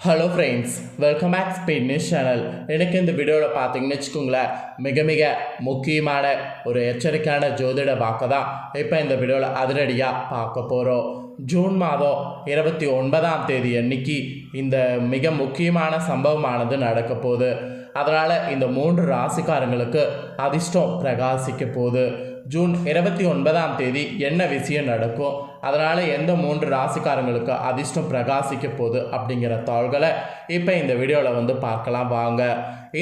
Hello friends welcome back speed news channel எனக்கு இந்த வீடியோவில் பார்த்தீங்கன்னு வச்சுக்கோங்களேன் மிக மிக முக்கியமான ஒரு எச்சரிக்கையான ஜோதிட வாக்கு தான் இப்போ இந்த வீடியோவில் அதிரடியாக பார்க்க போகிறோம் ஜூன் மாதம் இருபத்தி ஒன்பதாம் தேதி அன்னைக்கு இந்த மிக முக்கியமான சம்பவமானது நடக்க போகுது. அதனால் இந்த மூன்று ராசிக்காரங்களுக்கு அதிர்ஷ்டம் பிரகாசிக்க போகுது. ஜூன் இருபத்தி ஒன்பதாம் தேதி என்ன விஷயம் நடக்கும்? அதனால் எந்த மூன்று ராசிக்காரங்களுக்கு அதிர்ஷ்டம் பிரகாசிக்க போகுது அப்படிங்கிற தாள்களை இப்போ இந்த வீடியோவில் வந்து பார்க்கலாம் வாங்க.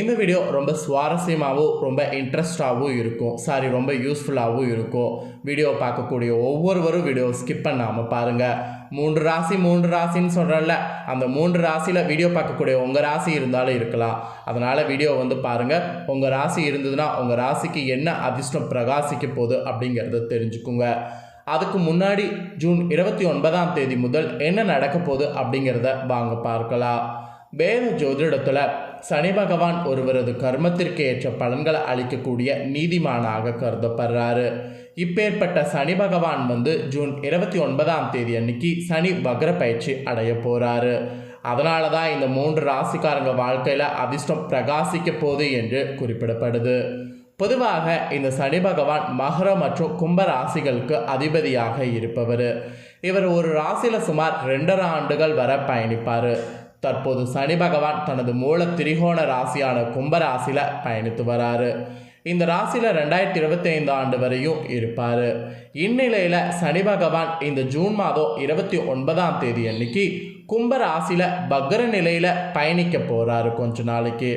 இந்த வீடியோ ரொம்ப சுவாரஸ்யமாகவும் ரொம்ப இன்ட்ரெஸ்டாகவும் இருக்கும். சாரி ரொம்ப யூஸ்ஃபுல்லாகவும் இருக்கும். வீடியோ பார்க்கக்கூடிய ஒவ்வொருவரும் வீடியோ ஸ்கிப் பண்ணாமல் பாருங்கள் மூன்று ராசி மூன்று ராசின்னு சொல்கிறல்ல அந்த மூன்று ராசியில் வீடியோ பார்க்கக்கூடிய உங்கள் ராசி இருந்தாலும் இருக்கலாம். அதனால் வீடியோ வந்து பாருங்கள் உங்கள் ராசி இருந்ததுன்னா உங்கள் ராசிக்கு என்ன அதிர்ஷ்டம் பிரகாசிக்க போகுது அப்படிங்கிறத தெரிஞ்சுக்குங்க. அதுக்கு முன்னாடி ஜூன் இருபத்தி ஒன்பதாம் தேதி முதல் என்ன நடக்க போகுது அப்படிங்கிறத வாங்க பார்க்கலாம். வேத ஜோதிடத்தில் சனி பகவான் ஒருவரது கர்மத்திற்கு ஏற்ற பலன்களை அளிக்கக்கூடிய நீதிமானாக கருதப்படுறாரு. இப்பேற்பட்ட சனி பகவான் வந்து ஜூன் இருபத்தி ஒன்பதாம் தேதி அன்னைக்கு சனி வக்ர பயிற்சி அடைய போகிறாரு அதனால தான் இந்த மூன்று ராசிக்காரங்க வாழ்க்கையில் அதிர்ஷ்டம் பிரகாசிக்க போகுது என்று குறிப்பிடப்படுது. பொதுவாக இந்த சனி பகவான் மகர மற்றும் கும்ப ராசிகளுக்கு அதிபதியாக இருப்பவர். இவர் ஒரு ராசியில் சுமார் ரெண்டரை ஆண்டுகள் வர பயணிப்பார். தற்போது சனி பகவான் தனது மூல திரிகோண ராசியான கும்ப ராசியில் பயணித்து வராரு. இந்த ராசியில் ரெண்டாயிரத்தி இருபத்தி ஐந்து ஆண்டு வரையும் இருப்பார். இந்நிலையில் சனி பகவான் இந்த ஜூன் மாதம் இருபத்தி ஒன்பதாம் தேதி அன்னைக்கு கும்ப ராசியில் பக்ர நிலையில் பயணிக்க போகிறாரு கொஞ்ச நாளைக்கு.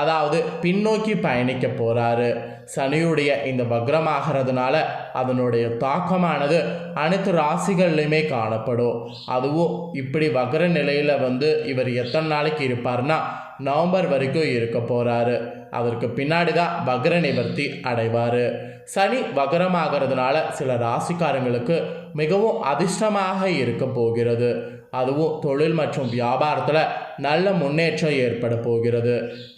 அதாவது பின்னோக்கி பயணிக்க போகிறாரு சனியுடைய இந்த வக்ரமாகிறதுனால அதனுடைய தாக்கமானது அனைத்து ராசிகள்லையுமே காணப்படும். அதுவும் இப்படி வக்ர நிலையில் வந்து இவர் எத்தனை நாளைக்கு இருப்பார்னா நவம்பர் வரைக்கும் இருக்க போகிறாரு அதற்கு பின்னாடி தான் வக்ர நிவர்த்தி அடைவார். சனி வக்ரமாகிறதுனால சில ராசிக்காரங்களுக்கு மிகவும் அதிர்ஷ்டமாக இருக்க போகிறது. அதுவும் தொழில் மற்றும் வியாபாரத்தில் நல்ல முன்னேற்றம் ஏற்பட போகிறது.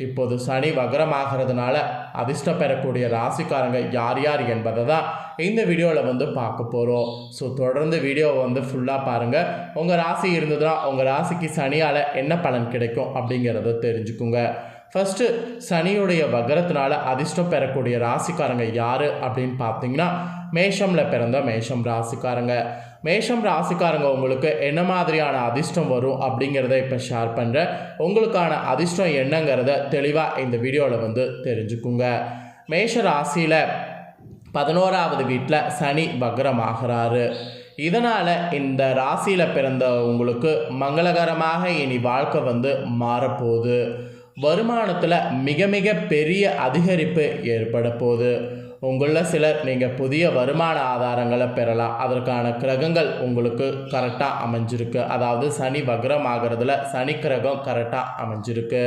இப்போது சனி வக்ரமாகிறதுனால அதிர்ஷ்டம் பெறக்கூடிய ராசிக்காரங்க யார் யார் என்பதை தான் இந்த வீடியோவில் வந்து பார்க்க போகிறோம் ஸோ தொடர்ந்து வீடியோவை வந்து ஃபுல்லாக பாருங்கள் உங்கள் ராசி இருந்ததுன்னா உங்கள் ராசிக்கு சனியால் என்ன பலன் கிடைக்கும் அப்படிங்கிறத தெரிஞ்சுக்குங்க. ஃபஸ்ட்டு சனியுடைய வகரத்தினால அதிர்ஷ்டம் பெறக்கூடிய ராசிக்காரங்க யார் அப்படின்னு பார்த்தீங்கன்னா மேஷமில் பிறந்த மேஷம் ராசிக்காரங்க. மேஷம் ராசிக்காரங்க உங்களுக்கு என்ன மாதிரியான அதிர்ஷ்டம் வரும் அப்படிங்கிறத இப்போ ஷேர் பண்ணுறேன் உங்களுக்கான அதிர்ஷ்டம் என்னங்கிறத தெளிவாக இந்த வீடியோவில் வந்து தெரிஞ்சுக்குங்க. மேஷ ராசியில் பதினோராவது வீட்டில் சனி வக்ரமாகிறாரு இதனால் இந்த ராசியில் பிறந்த உங்களுக்கு மங்களகரமாக இனி வாழ்க்கை வந்து மாறப்போகுது. வருமானத்தில் மிக மிக பெரிய அதிகரிப்பு ஏற்பட போகுது. உங்களில் சிலர் நீங்கள் புதிய வருமான ஆதாரங்களை பெறலாம். அதற்கான கிரகங்கள் உங்களுக்கு கரெக்டாக அமைஞ்சிருக்கு. அதாவது சனி வக்ரம் ஆகிறதுல சனி கிரகம் கரெக்டாக அமைஞ்சிருக்கு.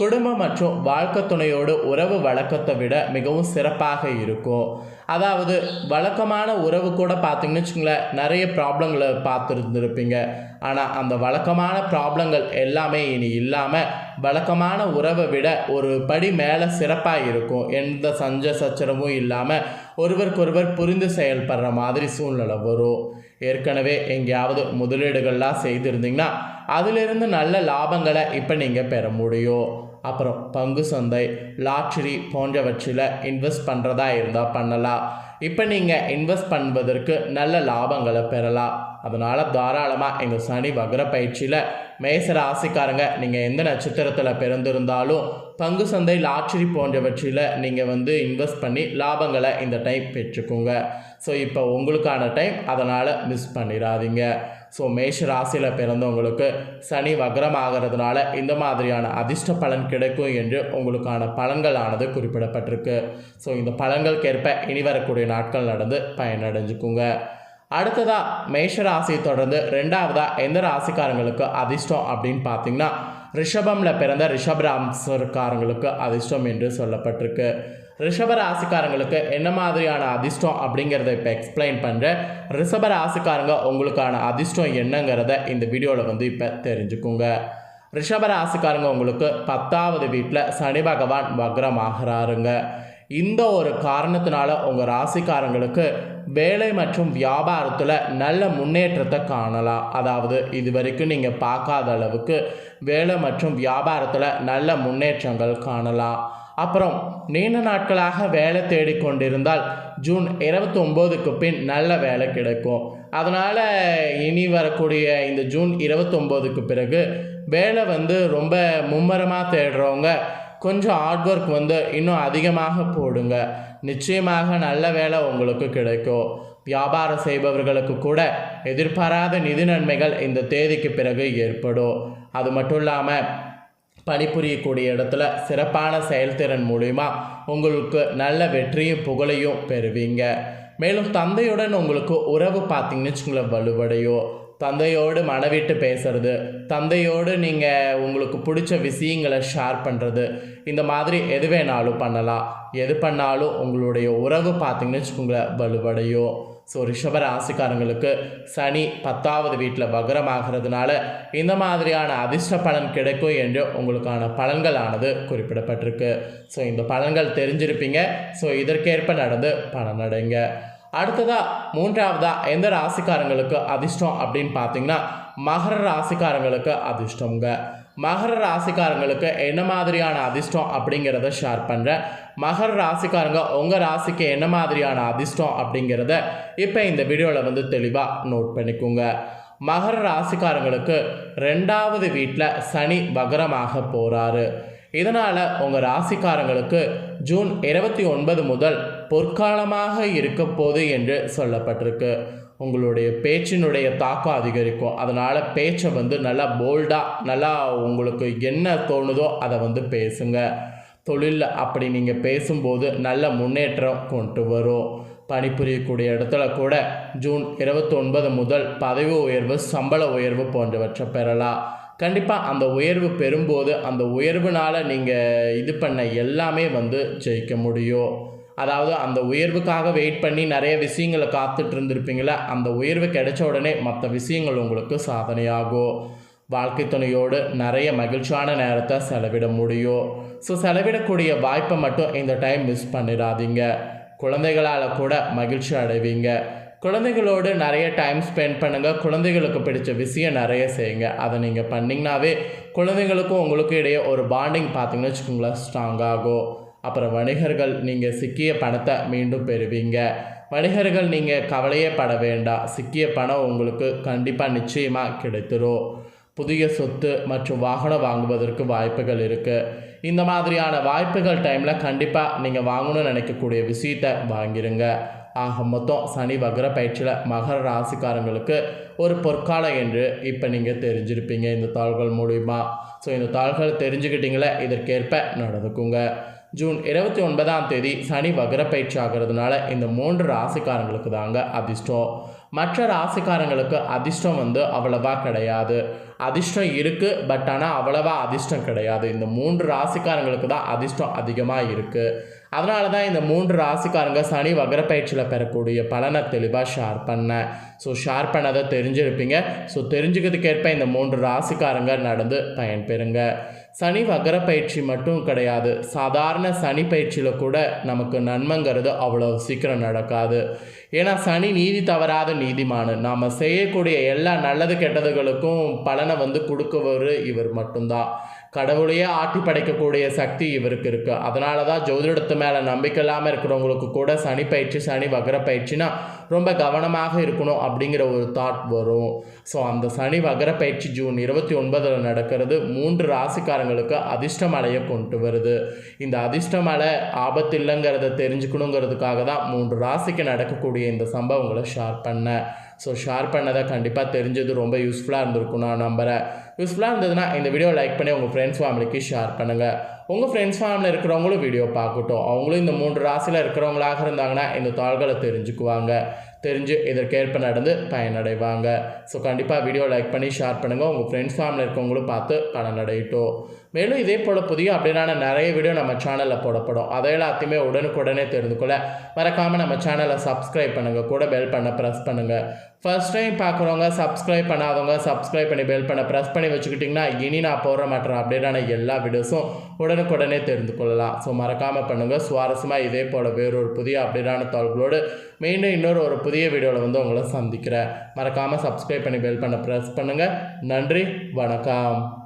குடும்பம் மற்றும் வாழ்க்கை துணையோடு உறவு வழக்கத்தை விட மிகவும் சிறப்பாக இருக்கும். அதாவது வழக்கமான உறவு கூட பார்த்தீங்கன்னு வச்சுங்களேன் நிறைய ப்ராப்ளங்களை பார்த்துருந்துருப்பீங்க. ஆனால் அந்த வழக்கமான ப்ராப்ளங்கள் எல்லாமே இனி இல்லாமல் வழக்கமான உறவை விட ஒரு படி மேலே சிறப்பாக இருக்கும் எந்த சஞ்ச சச்சரவும் இல்லாமல் ஒருவருக்கொருவர் புரிந்து செயல்படுற மாதிரி சூழ்நிலை வரும். ஏற்கனவே எங்கேயாவது முதலீடுகள்லாம் செய்திருந்தீங்கன்னா அதிலிருந்து நல்ல லாபங்களை இப்போ நீங்கள் பெற முடியும். அப்புறம் பங்கு சந்தை லாட்ரி போன்றவற்றில் இன்வெஸ்ட் பண்ணுறதா இருந்தால் பண்ணலாம். இப்போ நீங்கள் இன்வெஸ்ட் பண்ணுவதற்கு நல்ல லாபங்களை பெறலாம். அதனால் தாராளமாக இந்த சனி வக்ர பயிற்சியில் மேச ராசிக்காரங்க நீங்கள் எந்த நட்சத்திரத்தில் பிறந்திருந்தாலும் பங்கு சந்தை லாட்சரி போன்றவற்றில் நீங்கள் வந்து இன்வெஸ்ட் பண்ணி லாபங்களை இந்த டைம் பெற்றுக்கோங்க. ஸோ இப்போ உங்களுக்கான டைம் அதனால் மிஸ் பண்ணிடாதீங்க. ஸோ மேஷ ராசியில் பிறந்தவங்களுக்கு சனி வக்ரமாகிறதுனால இந்த மாதிரியான அதிர்ஷ்ட பலன் கிடைக்கும் என்று உங்களுக்கான பலன்களானது குறிப்பிடப்பட்டிருக்கு. ஸோ இந்த பலன்களுக்கேற்ப இனி வரக்கூடிய நாட்கள் நடந்து பயனடைஞ்சுக்குங்க. அடுத்ததாக மேஷ ராசியை தொடர்ந்து ரெண்டாவதாக எந்த ராசிக்காரங்களுக்கு அதிர்ஷ்டம் அப்படின்னு பார்த்தீங்கன்னா ரிஷபமில் பிறந்த ரிஷபராம்சர்காரங்களுக்கு அதிர்ஷ்டம் என்று சொல்லப்பட்டிருக்கு. ரிஷப ராசிக்காரங்களுக்கு என்ன மாதிரியான அதிர்ஷ்டம் அப்படிங்கிறத இப்போ எக்ஸ்பிளைன் பண்ணுறேன் ரிஷப ராசிக்காரங்க உங்களுக்கான அதிர்ஷ்டம் என்னங்கிறத இந்த வீடியோவில் வந்து இப்போ தெரிஞ்சுக்குங்க. ரிஷப ராசிக்காரங்க உங்களுக்கு பத்தாவது வீட்டில் சனி பகவான் வக்ரமாகிறாருங்க. இந்த ஒரு காரணத்தினால உங்கள் ராசிக்காரங்களுக்கு வேலை மற்றும் வியாபாரத்தில் நல்ல முன்னேற்றத்தை காணலாம் அதாவது இது வரைக்கும் நீங்கள் பார்க்காத அளவுக்கு வேலை மற்றும் வியாபாரத்தில் நல்ல முன்னேற்றங்கள் காணலாம் அப்புறம் நீண்ட நாட்களாக வேலை தேடிக்கொண்டிருந்தால் ஜூன் இருபத்தி ஒம்போதுக்கு பின் நல்ல வேலை கிடைக்கும். அதனால் இனி வரக்கூடிய இந்த ஜூன் இருபத்தொம்போதுக்கு பிறகு வேலை வந்து ரொம்ப மும்மரமாக தேடுறவங்க கொஞ்சம் ஹார்ட் ஒர்க் வந்து இன்னும் அதிகமாக போடுங்க. நிச்சயமாக நல்ல வேலை உங்களுக்கு கிடைக்கும். வியாபாரம் செய்பவர்களுக்கு கூட எதிர்பாராத நிதி நன்மைகள் இந்த தேதிக்கு பிறகு ஏற்படும். அது மட்டும் இல்லாமல் பணிபுரியக்கூடிய இடத்துல சிறப்பான செயல்திறன் மூலிமா உங்களுக்கு நல்ல வெற்றியும் புகழையும் பெறுவீங்க. மேலும் தந்தையுடன் உங்களுக்கு உறவு பார்த்தீங்கன்னு வச்சுங்களேன் வலுவடையும். தந்தையோடு மனவிட்டு பேசுறது தந்தையோடு நீங்கள் உங்களுக்கு பிடிச்ச விஷயங்களை ஷேர் பண்ணுறது இந்த மாதிரி எது வேணாலும் பண்ணலாம். எது பண்ணாலும் உங்களுடைய உறவு பார்த்தீங்கன்னு வச்சுக்கோங்களேன் வலுவடையும். ஸோ ரிஷப ராசிக்காரங்களுக்கு சனி பத்தாவது வீட்டில் வக்ரமாகிறதுனால இந்த மாதிரியான அதிர்ஷ்ட பலன் கிடைக்கும் என்று உங்களுக்கான பலன்களானது குறிப்பிடப்பட்டிருக்கு. ஸோ இந்த பலன்கள் தெரிஞ்சிருப்பீங்க. ஸோ இதற்கேற்ப நடந்து பலனடைங்க. அடுத்ததாக மூன்றாவதாக எந்த ராசிக்காரங்களுக்கு அதிர்ஷ்டம் அப்படின்னு பார்த்தீங்கன்னா மகர ராசிக்காரங்களுக்கு அதிர்ஷ்டங்க மகர ராசிக்காரங்களுக்கு என்ன மாதிரியான அதிர்ஷ்டம் அப்படிங்கிறத ஷேர் பண்ணுறேன் மகர ராசிக்காரங்க உங்கள் ராசிக்கு என்ன மாதிரியான அதிர்ஷ்டம் அப்படிங்கிறத இப்போ இந்த வீடியோவில் வந்து தெளிவாக நோட் பண்ணிக்கோங்க. மகர ராசிக்காரங்களுக்கு ரெண்டாவது வீட்டில் சனி வகரமாக போகிறாரு இதனால் உங்கள் ராசிக்காரங்களுக்கு ஜூன் இருபத்தி ஒன்பது முதல் பொற்காலமாக இருக்க போது என்று சொல்லப்பட்டிருக்கு. உங்களுடைய பேச்சினுடைய தாக்கம் அதிகரிக்கும். அதனால் பேச்சை வந்து நல்லா போல்டாக நல்லா உங்களுக்கு என்ன தோணுதோ அதை வந்து பேசுங்க. தொழிலில் அப்படி நீங்கள் பேசும்போது நல்ல முன்னேற்றம் கொண்டு வரும். பணிபுரியக்கூடிய இடத்துல கூட ஜூன் இருபத்தொன்பது முதல் பதவி உயர்வு சம்பள உயர்வு போன்றவற்றை பெறலாம். கண்டிப்பாக அந்த உயர்வு பெறும்போது அந்த உயர்வுனால் நீங்கள் இது பண்ண எல்லாமே வந்து ஜெயிக்க முடியும். அதாவது அந்த உயர்வுக்காக வெயிட் பண்ணி நிறைய விஷயங்களை காத்துட்டு இருந்திருப்பீங்களே அந்த உயர்வு கிடைச்ச உடனே மற்ற விஷயங்கள் உங்களுக்கு சாதனையாகும். வாழ்க்கை துணையோடு நிறைய மகிழ்ச்சியான நேரத்தை செலவிட முடியும். ஸோ செலவிடக்கூடிய வாய்ப்பை மட்டும் இந்த டைம் மிஸ் பண்ணிடாதீங்க. குழந்தைகளால் கூட மகிழ்ச்சி அடைவீங்க. குழந்தைகளோடு நிறைய டைம் ஸ்பெண்ட் பண்ணுங்கள் குழந்தைகளுக்கு பிடிச்ச விஷயம் நிறைய செய்யுங்க. அதை நீங்கள் பண்ணிங்கனாவே குழந்தைங்களுக்கும் உங்களுக்கும் இடையே ஒரு பாண்டிங் பார்த்தீங்கன்னு வச்சுக்கோங்களேன் ஸ்ட்ராங் ஆகும் அப்புறம் வணிகர்கள் நீங்கள் சிக்கிய பணத்தை மீண்டும் பெறுவீங்க. வணிகர்கள் நீங்கள் கவலையே பட வேண்டாம். சிக்கிய பணம் உங்களுக்கு கண்டிப்பாக நிச்சயமாக கிடைத்துரும். புதிய சொத்து மற்றும் வாகனம் வாங்குவதற்கு வாய்ப்புகள் இருக்குது இந்த மாதிரியான வாய்ப்புகள் டைமில் கண்டிப்பாக நீங்கள் வாங்கணும்னு நினைக்கக்கூடிய விஷயத்தை வாங்கிருங்க. ஆக மொத்தம் சனி வக்ர பயிற்சியில் மகர ராசிக்காரங்களுக்கு ஒரு பொற்காலம் என்று இப்போ நீங்கள் தெரிஞ்சிருப்பீங்க. இந்த தாள்கள் மூலிமா ஸோ இந்த தாள்கள் தெரிஞ்சுக்கிட்டீங்களே இதற்கேற்ப நடந்துக்குங்க. ஜூன் இருபத்தி ஒன்பதாம் தேதி சனி வக்ர பயிற்சி ஆகிறதுனால இந்த மூன்று ராசிக்காரங்களுக்கு தாங்க அதிர்ஷ்டம். மற்ற ராசிக்காரங்களுக்கு அதிர்ஷ்டம் வந்து அவ்வளவா கிடையாது. அதிர்ஷ்டம் இருக்குது பட் ஆனால் அவ்வளவா அதிர்ஷ்டம் கிடையாது. இந்த மூன்று ராசிக்காரங்களுக்கு தான் அதிர்ஷ்டம் அதிகமாக இருக்குது அதனால தான் இந்த மூன்று ராசிக்காரங்க சனி வகரப்பயிற்சியில் பெறக்கூடிய பலனை தெளிவாக ஷேர் பண்ணேன் ஸோ ஷேர் பண்ணதை தெரிஞ்சிருப்பீங்க. ஸோ தெரிஞ்சுக்கிறதுக்கேற்ப இந்த மூன்று ராசிக்காரங்க நடந்து பயன்பெறுங்க. சனி வக்ர பயிற்சி மட்டும் கிடையாது. சாதாரண சனி பயிற்சியில் கூட நமக்கு நன்மைங்கிறது அவ்வளோ சீக்கிரம் நடக்காது. ஏன்னா சனி நீதி தவறாத நீதிமானு. நாம் செய்யக்கூடிய எல்லா நல்லது கெட்டதுகளுக்கும் பலனை வந்து கொடுக்கவர் இவர் மட்டும்தான். கடவுளையே ஆட்டி படைக்கக்கூடிய சக்தி இவருக்கு இருக்குது அதனால தான் ஜோதிடத்து மேலே நம்பிக்கை இல்லாமல் இருக்கிறவங்களுக்கு கூட சனி பயிற்சி சனி வக்ர பயிற்சினா ரொம்ப கவனமாக இருக்கணும் அப்படிங்கிற ஒரு தாட் வரும். ஸோ அந்த சனி வகர பயிற்சி ஜூன் இருபத்தி ஒன்பதில் நடக்கிறது. மூன்று ராசிக்காரங்களுக்கு அதிர்ஷ்ட மலையை கொண்டு வருது. இந்த அதிர்ஷ்ட மலை ஆபத்து இல்லைங்கிறத தெரிஞ்சுக்கணுங்கிறதுக்காக தான் மூன்று ராசிக்கு நடக்கக்கூடிய இந்த சம்பவங்களை ஷேர் பண்ணேன். ஸோ ஷேர் பண்ணதை கண்டிப்பாக தெரிஞ்சது ரொம்ப யூஸ்ஃபுல்லாக இருந்திருக்கும் நான் நம்புகிறேன் யூஸ்ஃபுல்லாக இருந்ததுன்னா இந்த வீடியோ லைக் பண்ணி உங்கள் ஃப்ரெண்ட்ஸ் ஃபேமிலிக்கு ஷேர் பண்ணுங்கள் உங்கள் ஃப்ரெண்ட்ஸ் ஃபேமிலியில் இருக்கிறவங்களும் வீடியோ பார்க்கட்டும். அவங்களும் இந்த மூன்று ராசியில் இருக்கிறவங்களாக இருந்தாங்கன்னா இந்த தாள்களை தெரிஞ்சுக்குவாங்க. தெரிஞ்சு இதற்கேற்ப நடந்து பயனடைவாங்க. ஸோ கண்டிப்பாக வீடியோ லைக் பண்ணி ஷேர் பண்ணுங்கள் உங்கள் ஃப்ரெண்ட்ஸ் ஃபேமிலி இருக்கவங்களும் பார்த்து பலனடையட்டும். மேலும் இதே போல் புதிய அப்படின்னா நிறைய வீடியோ நம்ம சேனலில் போடப்படும். அதை எல்லாத்தையுமே உடனுக்குடனே தெரிந்து கொள்ள மறக்காமல் நம்ம சேனலை சப்ஸ்கிரைப் பண்ணுங்கள் கூட பெல் பண்ண ப்ரெஸ் பண்ணுங்கள் ஃபஸ்ட் டைம் பார்க்குறவங்க சப்ஸ்கிரைப் பண்ணாதவங்க சப்ஸ்கிரைப் பண்ணி பெல் பண்ண ப்ரெஸ் பண்ணி வச்சுக்கிட்டிங்கன்னா இனி நான் போடுற மாட்டேன் அப்டேட்டான எல்லா வீடியோஸும் உடனுக்குடனே தெரிந்து கொள்ளலாம் ஸோ மறக்காமல் பண்ணுங்கள் சுவாரஸ்யமாக இதே போல் வேறொரு புதிய அப்படின்னா தகவல்களோடு மீண்டும் இன்னொரு ஒரு புதிய வீடியோவில் வந்து உங்களை சந்திக்கிறேன். மறக்காமல் சப்ஸ்கிரைப் பண்ணி பெல் பண்ண ப்ரெஸ் பண்ணுங்கள் நன்றி. வணக்கம்.